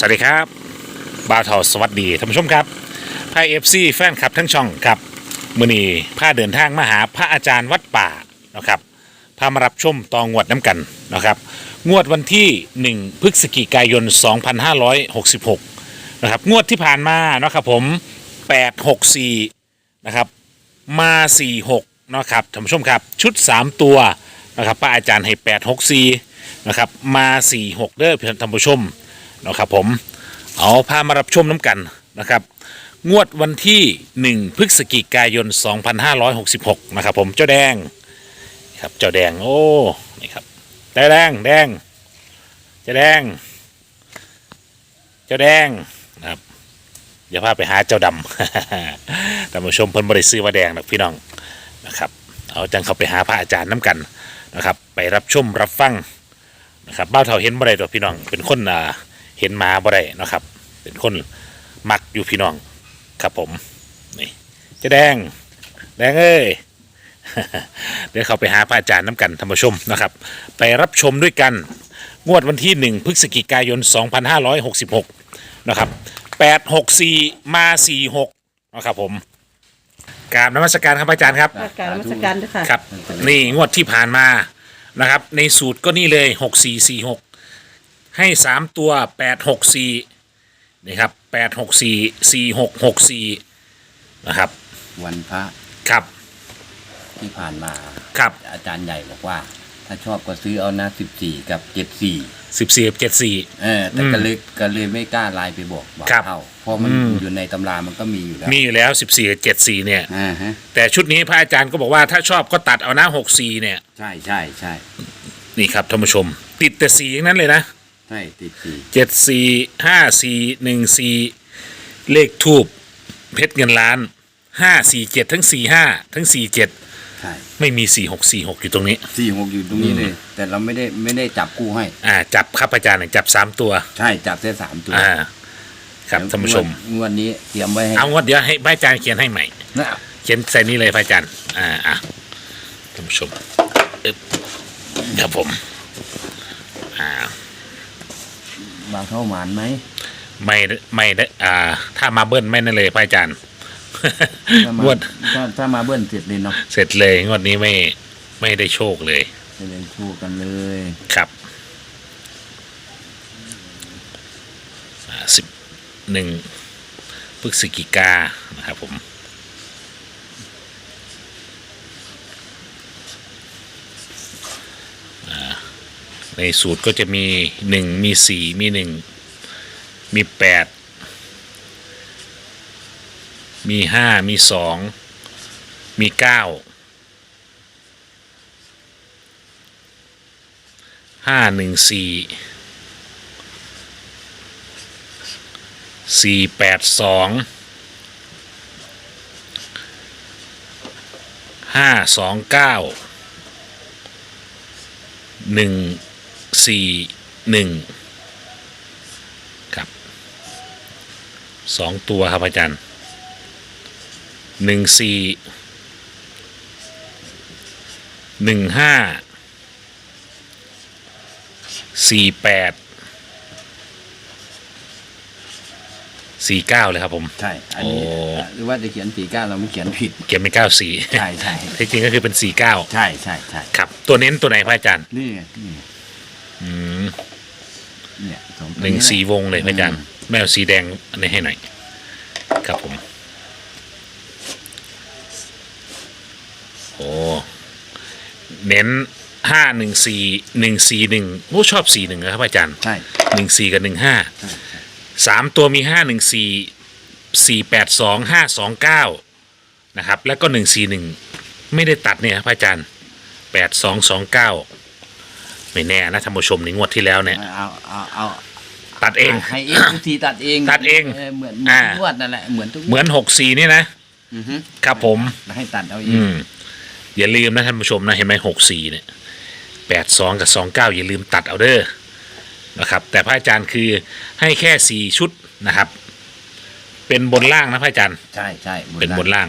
สวัสดีครับบาวทอสวัสดีท่านผู้ชมครับพายเอฟซีแฟนคลับทั้งช่องครับมือนีพาเดินทางมาหาพระอาจารย์วัดป่านะครับพามารับชมตองวดน้ำกันนะครับ งวดวันที่ 1 พฤศจิกายน 2566 นะครับ งวดที่ผ่านมานะครับผม 864 นะครับ มา 46 นะครับท่านผู้ชมครับ ชุด 3 ตัวนะครับพระอาจารย์ให้ 864 นะครับ มา 46 เด้อท่านผู้ชม นะครับผมเอาพามารับชมน้ำกันนะครับ งวดวันที่ 1 พฤศจิกายน 2566 นะครับผมเจ้าแดงครับเจ้าแดงโอ้นี่ครับแดงแดงเจ้าแดงเจ้าแดงนะครับเดี๋ยวพาไปหาเจ้าดำท่านผู้ชมเพิ่นบริซื้อว่าแดงนะพี่น้องนะครับเอาจังเข้าไปหาพระอาจารย์น้ำกันนะครับ ไปรับชมรับฟังนะครับบ้าวเท่าเห็นบ่ได้ดอกพี่น้องเป็นคนอ่า เห็นหมาบ่ได้เนาะครับ เป็นคนมักอยู่พี่น้องครับผมนี่เจะแดง แดงเอ้ยเดี๋ยวเขาไปหาพระอาจารย์น้ำกันธรรมชมนะครับ ไปรับชมด้วยกัน งวดวันที่ 1 พฤศจิกายน 2566 นะครับ 864 มา 46 นะครับผมกราบนมัสการครับอาจารย์ครับกรารนมัสการด้วยค่ะครับ นี่งวดที่ผ่านมานะครับ ในสูตรก็นี่เลยหกสี่สี่หก ให้สามตัวแปดหกสี่นี่ครับแปดหกสี่สี่หกหกสี่นะครับวันพระครับที่ผ่านมาครับอาจารย์ใหญ่บอกว่า ถ้าชอบก็ซื้อเอานะสิบสี่กับเจ็ดสี่สิบสี่เจ็ดสี่เออแต่อืมก็เลยก็เลยไม่กล้าไลน์ไปบอกบอกครับเท่าเพราะมันอืมอยู่ในตำรามันก็มีอยู่แล้วมีอยู่แล้วสิบสี่เจ็ดสี่เนี่ยอ่าฮะแต่ชุดนี้พระอาจารย์ก็บอกว่าถ้าชอบก็ตัดเอานะหกสี่เนี่ย ใช่ใช่ใช่นี่ครับท่านผู้ชม ติดแต่สีอย่างนั้นเลยนะ ใช่ติดสี่เจ็ดสี่ห้าสี่หนึ่งสี่เลขทูบเพชรเงินล้านห้าสี่เจ็ดทั้งสี่ห้าทั้งสี่เจ็ดใช่ไม่มีสี่หกสี่หกอยู่ตรงนี้ สี่หกอยู่ตรงนี้เลย แต่เราไม่ได้ไม่ได้จับคู่ให้ อ่า จับครับอาจารย์จับสามตัว ใช่จับแค่สามตัวอ่า ครับท่านผู้ชมงวดงวดนี้เตรียมไว้ให้เอางวดเดี๋ยวให้พระอาจารย์เขียนให้ใหม่นะเขียนใส่นี่เลยพระอาจารย์อ่าอะท่านผู้ชมอึ๊บครับผมอ่า บางเข้าหมานไหมไม่ไม่ได้อ่า ถ้ามาเบิ้ลไม่นั่นเลยพระอาจารย์ ถ้างมาวด ถ้าถ้ามาเบิ้ลเสร็จเลยเนาะเสร็จเลยงวดนี้ไม่ไม่ได้โชคเลย จะเล่นคู่กันเลยครับสิบหนึ่งพฤศจิกานะครับผม ในสูตรก็จะมีหนึ่งมีสี่มีหนึ่งมีแปดมีห้ามีสองมีเก้าห้าหนึ่งสี่สี่แปดสองห้าสองเก้าหนึ่ง สี่หนึ่งครับสองตัวครับอาจารย์หนึ่งสี่หนึ่งห้าสี่แปดสี่เก้าเลยครับผม ใช่ อันนี้โอ้ หรือว่าจะเขียนสี่เก้าเราไม่เขียนผิดเก็บเป็นเก้าสี่ใช่ใช่ ที่จริงก็คือเป็นสี่เก้าใช่ใช่ใช่ครับ ตัวเน้นตัวไหนพระอาจารย์ นี่ไงนี่ไงอืม เนี่ยสองตัวหนึ่งแหละสีวงเลยพระอาจารย์อืมแมวสีแดงอันนี้ให้หน่อย ครับผม โอ้ เน้นห้าหนึ่งสี่หนึ่งสี่หนึ่งโอ้ชอบสี่หนึ่งนะครับอาจารย์ใช่หนึ่งสี่กับหนึ่งห้าใช่ใช่สามตัวมีห้าหนึ่งสี่สี่แปดสองห้าสองเก้านะครับ แล้วก็หนึ่งสี่หนึ่งไม่ได้ตัดเนี่ยพระอาจารย์แปดสองสองเก้า ไม่แน่นะท่านผู้ชมในงวดที่แล้วเนี่ย เอาเอาเอาตัดเอง ให้เองทุกทีตัดเองตัดเองเหมือนเหมือนอ่าทุกงวดนั่นแหละเหมือนทุกงวดเหมือนหกสี่นี่นะอือฮึครับผม ให้ตัดเอาเออืงมอย่าลืมนะท่านผู้ชมนะเห็นไหมหกสี่เนี่ยแปดสองกับสองเก้าอย่าลืมตัดเอาเด้อนะครับ แต่พระอาจารย์คือให้แค่สี่ชุดนะครับ เป็นบนล่างนะพระอาจารย์ ใช่ใช่เป็นบนล่าง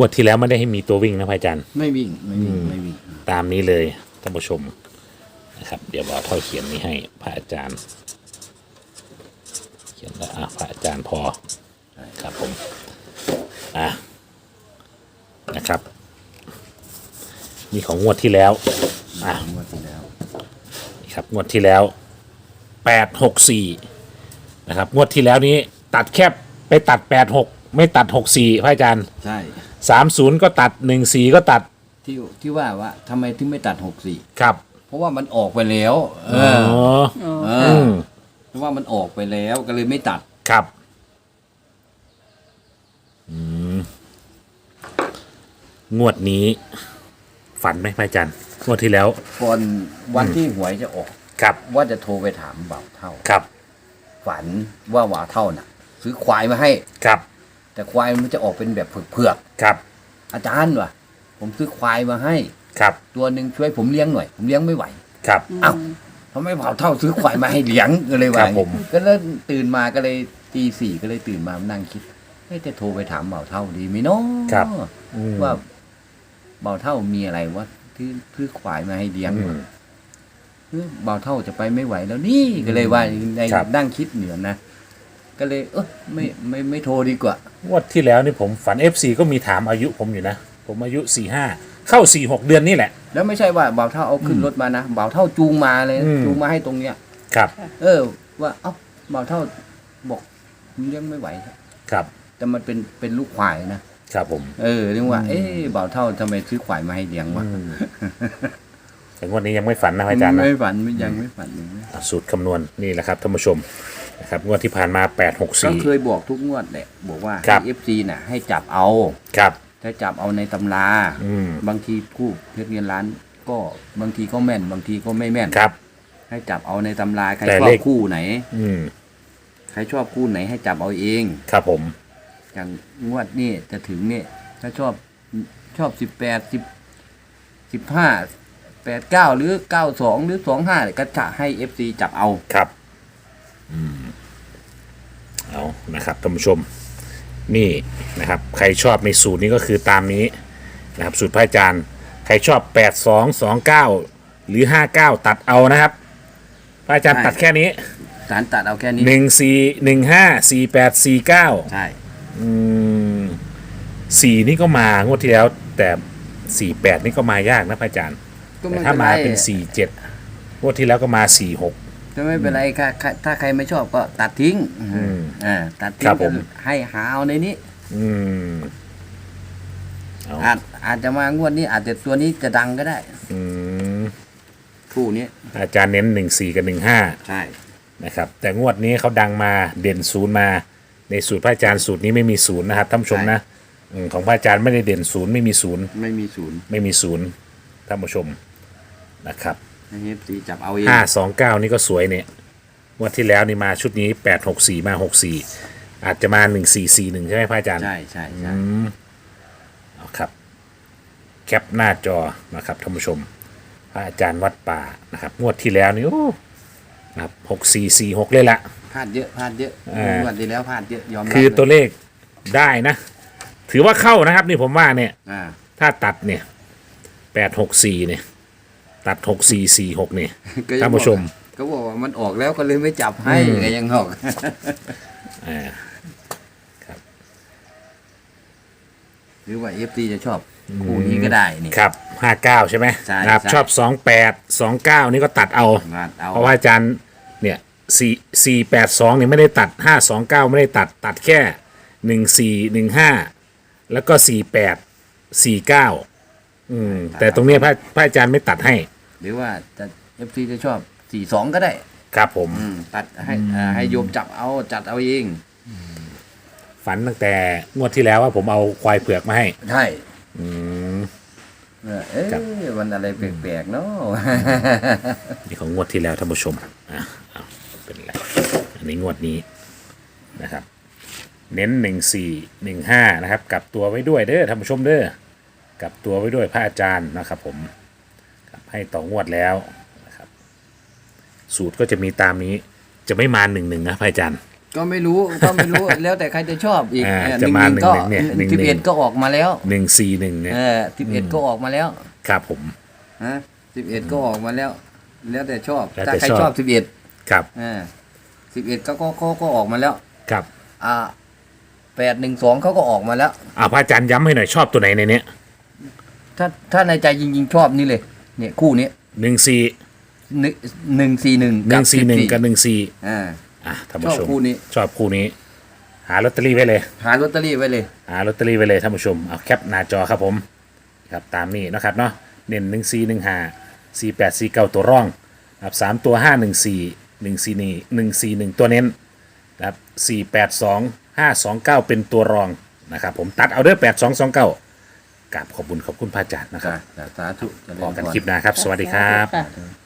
วดที่แล้วไม่ได้ให้มีตัววิ่งนะพระอาจารย์ ไม่วิ่งไม่วิ่งไม่วิ่งตามนี้เลยท่านผู้ชมนะครับ เดี๋ยวเรเท่าเขียนนี้ให้พระอาจารย์ เขียนแล้วอะพระอาจารย์พอครับผมอะนะครับมีของงวดที่แล้วอะงวดที่แล้ว ครับงวดที่แล้ว แปดหกสี่นะครับงวดที่แล้วนี้ตัดแคบไปตัดแปดหกไม่ตัดหกสี่พระอาจารย์ ใช่สามศูนย์ก็ตัดหนึ่งสี่ก็ตัดที่ที่ว่าว่าทำไมถึงไม่ตัดหกสี่ครับเพราะว่ามันออกไปแล้ว เออ๋ออเออือมเพราะว่ามันออกไปแล้วก็เลยไม่ตัด ครับอืมงวดนี้ ฝันไหมพระอาจารย์งวดที่แล้ว ก่อนวันที่หวยจะออก ครับ ว่าจะโทรไปถามบ่าวเท่า ครับ ฝันว่าบ่าวเท่าน่ะ ซื้อควายมาให้ ครับ แต่ควายมันจะออกเป็นแบบเผือกครับ ๆอาจารย์ว่ะผมซื้อควายมาให้ ครับ ตัวหนึ่งช่วยผมเลี้ยงหน่อย ผมเลี้ยงไม่ไหว ครับเอ้าทำไมบ่าวเท่าซื้อควายมาให้เลี้ยงก็เลยว่าครับผม ก็เริ่มตื่นมาก็เลยตีสี่ก็เลยตื่นมานั่งคิดเอ๊ะจะโทรไปถามบ่าวเท่าดีไหมเนาะครับ อืมว่าเบาเท่ามีอะไรวะที่ซื้อควายมาให้เลี้ยงอืม เอ้ยเบาเท่าจะไปไม่ไหวแล้วนี่ก็เลยว่าในครับนั่งคิดเหนือนะก็เลย เออไม่ไม่ไม่โทรดีกว่า งวดที่แล้วนี่ผมฝัน FC ก็มีถามอายุผมอยู่นะ ผมอายุสี่ห้าเข้าสี่หกเดือนนี่แหละ แล้วไม่ใช่ว่าเบาเท่าเอาขึ้นรถมานะเบาเท่าจูงมาเลยนะอืม จูงมาให้ตรงเนี้ย ครับเออ ว่าเอ้าเบาเท่าบอกมันเลี้ยงไม่ไหวครับแต่มันเป็นเป็นลูกควายนะครับผม เออเรียกว่า เอ๊ะเบาเท่าทำไมซื้อควายมาให้เลี้ยงวะ อืม แต่งวดนี้ยังไม่ฝันนะพระอาจารย์นะไม่ฝันไม่ยังไม่ฝันยังไม่อะสูตรคำนวณนี่แหละครับท่านผู้ชมนะครับงวดที่ผ่านมา8 6ก็เค4ยบอกทุกงวดแหละบอกว่าครับให้เอฟซีน่ะ ให้จับเอา ครับ ถ้าจับเอาในตำรา อืมบางทีผู้เพชรเงินล้าน ก็บางทีก็แม่น บางทีก็ไม่แม่น ครับ ให้จับเอาในตำรา ใครแต่ชอเลบข คู่ไหน อืมใครชอบคู่ไหนให้จับเอาเอง ครับผม อย่างงวดนี่จะถึงเนี่ยถ้าชอบชอบสิบแปดสิบสิบห้า แปดเก้าหรือเก้าสองหรือสองห้าก็จะให้เอฟซีจับเอา ครับ อืม เอานะครับท่านผู้ชม นี่นะครับ ใครชอบในสูตรนี้ก็คือตามนี้นะครับ สูตรพระอาจารย์ ใครชอบ8 2 2 9หรือ59ตัดเอานะครับพระอาจารย์ใช่ ตัดแค่นี้สารตัดเอาแค่นี้1 4 1 5 4 8 4 9ใช่อืมสี่นี่ก็มางวดที่แล้ว แต่สี่แปดนี่ก็มายากนะพระอาจารย์ ก็แต่ไม่ถ้าเป็นไรมาเป็นสี่เจ็ดงวดที่แล้วก็มาสี่หก ก็ไม่เป็นไรค่ะถ้าถ้าใครไม่ชอบก็ตัดทิ้งมอ่าตัดทิ้ครังบผมก็ให้หาเอาในนี้ อืมเอาอาจอาจจะมางวดนี้อาจจะตัวนี้จะดังก็ได้ อืมคู่นี้อาจารย์เน้นหนึ่งสี่กับหนึ่งห้าใช่ นะครับ แต่งวดนี้เขาดังมาเด่นศูนย์มา ในสูตรพระอาจารย์สูตรนี้ไม่มีศูนย์นะครับท่านผู้ชมนะอืมของพระอาจารย์ไม่ได้เด่นศูนย์ไม่มีศูนย์ไม่มีศูนย์ไม่มีศูนย์ท่านผู้ชม นะครับให้เอฟซีจับเอาเองห้าสองเก้านี่ก็สวยเนี่ยงวันที่แล้วนี่มาชุดนี้แปดหกสี่มาหกสี่อาจจะมาหนึ่งสี่สี่หนึ่งใช่ไหมพระอาจารย์ ใช่ใช่ใช่อืมเอาครับ แคปหน้าจอนะครับท่านผู้ชม พระอาจารย์วัดป่านะครับงวดที่แล้วนี่โอ้นะครับหกสี่สี่หกเลยละ พลาดเยอะพลาดเยอะอ่างวดที่แล้วพลาดเยอะยอมรับคือตัวเลยเลขได้นะ ถือว่าเข้านะครับ นี่ผมว่าเนี่ย อ่าถ้าตัดเนี่ยแปดหกสี่เนี่ย ตัดหกสี่สี่หกเนี่ยก็ยังท่านผู้ชม บอกก็บอกว่ามันออกแล้วก็เลยไม่จับให้อืมก็ยังบอก อ่า หรือว่าเอฟซีจะชอบคู่นี้ก็ได้นี่ ครับห้าเก้าใช่ไหมใช่นะครับ ใช่ ชอบสองแปดสองเก้านี่ก็ตัดเอามาเอาเพราะว่าอาจารย์เนี่ยสี่สี่แปดสองนี่ไม่ได้ตัดห้าสองเก้าไม่ได้ตัดตัดแค่หนึ่งสี่หนึ่งห้าแล้วก็สี่แปดสี่เก้า อืม แต่ตรงเนี้ยพระพระอาจารย์ไม่ตัดให้ หรือว่าจะเอฟซีจะชอบสี่สองก็ได้ ครับผม อืม ตัดให้อ่าให้โยมจับเอาจัดเอาเองฝันตั้งแต่งวดที่แล้วว่าผมเอาควายเผือกมาให้ ใช่อืม เออเอ๊ะครับ มันอะไรแปลกๆเนาะ นี่ของงวดที่แล้วท่านผู้ชมอะเอาเป็นไรอันนี้งวดนี้นะครับ เน้นหนึ่งสี่หนึ่งห้านะครับกลับตัวไว้ด้วยเด้อท่านผู้ชมเด้อ กลับตัวไว้ด้วยพระอาจารย์นะครับผมครับให้ต่องวดแล้วนะครับ สูตรก็จะมีตามนี้จะไม่มาหนึ่งหนึ่งนะพระอาจารย์ ก็ไม่รู้ก็ไม่รู้แล้วแต่ใครจะชอบอีกอ่าเออจะมาหนึ่งๆก็หนึ่งๆเนี่ยหนึ่งๆสิบเอ็ดก็ออกมาแล้วหนึ่งสี่หนึ่งเนี่ยเออสิบเอ็ดก็ออกมาแล้วครับผม ฮะสิบเอ็ดก็ออกมาแล้ว แล้วแต่ชอบแล้วแต่ถ้าใครชอบชอบสิบเอ็ดครับอ่าสิบเอ็ดก็ก็ก็ก็ออกมาแล้ว ครับอ่าแปดหนึ่งสองเขาก็ออกมาแล้ว อ่าพระอาจารย์ย้ำให้หน่อยชอบตัวไหนในเนี้ย ถ้าถ้าในใจจริง ๆ ชอบนี่เลย เนี่ยคู่นี้หนึ่งสี่หนึ่งหนึ่งสี่หนึ่งหนึ่งสี่หนึ่งกับหนึ่งสี่อ่าอะท่านชผู้อบชม คู่นี้ ชอบคู่นี้ หาลอตเตอรี่ไว้เลย หาลอตเตอรี่ไว้เลย หาลอตเตอรี่ไว้เลยท่านผู้ชมเอาแคปหน้าจอครับผม ครับตามนี้นะครับเนาะเน้นหนึ่งสี่หนึ่งห้าสี่แปดสี่เก้าตัวร่องนะครับสามตัวห้าหนึ่งสี่หนึ่งสี่นี่หนึ่งสี่หนึ่งตัวเน้นนะครับสี่แปดสองห้าสองเก้าเป็นตัวรองนะครับผมตัดเอาเด้อแปดสองสองเก้า กราบขอบคุณขอบคุณพระอาจารย์นะครับ สาธุเจริญพอกันพรคลิปหน้าครับ สวัสดีครับ ค่ะ